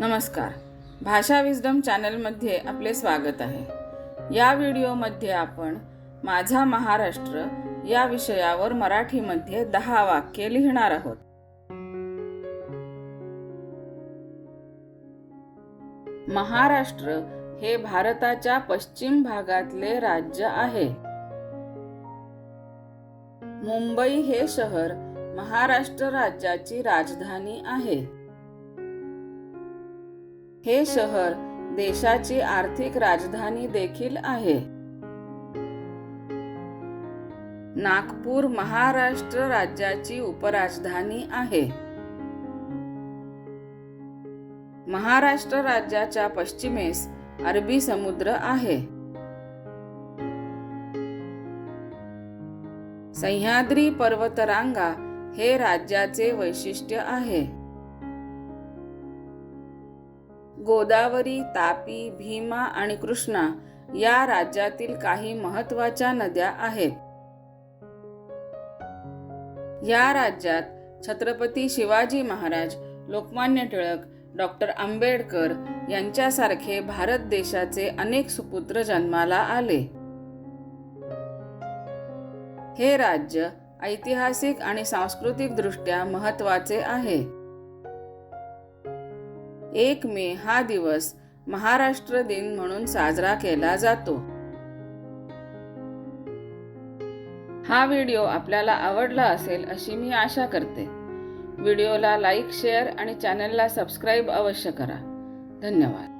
नमस्कार. भाषा विजडम चॅनलमध्ये आपले स्वागत आहे. या व्हिडिओमध्ये आपण माझा महाराष्ट्र या विषयावर मराठीमध्ये दहा वाक्य लिहिणार आहोत. महाराष्ट्र हे भारताच्या पश्चिम भागातले राज्य आहे. मुंबई हे शहर महाराष्ट्र राज्याची राजधानी आहे. हे शहर देशाची आर्थिक राजधानी देखील आहे. नागपूर महाराष्ट्र राज्याची उपराजधानी आहे. महाराष्ट्र राज्याच्या पश्चिमेस अरबी समुद्र आहे. सह्याद्री पर्वतरांगा हे राज्याचे वैशिष्ट्य आहे. गोदावरी तापी भीमा आणि कृष्णा या राज्यातील काही महत्त्वाच्या नद्या आहेत. या राज्यात छत्रपती शिवाजी महाराज लोकमान्य टिळक डॉक्टर आंबेडकर यांच्यासारखे भारत देशाचे अनेक सुपुत्र जन्माला आले. हे राज्य ऐतिहासिक आणि सांस्कृतिक दृष्ट्या महत्त्वाचे आहे. एक मे हा दिवस महाराष्ट्र दिन म्हणून साजरा केला जातो. हा व्हिडिओ आपल्याला आवडला असेल अशी मी आशा करते. व्हिडिओला लाईक शेअर आणि चॅनलला सबस्क्राईब अवश्य करा. धन्यवाद.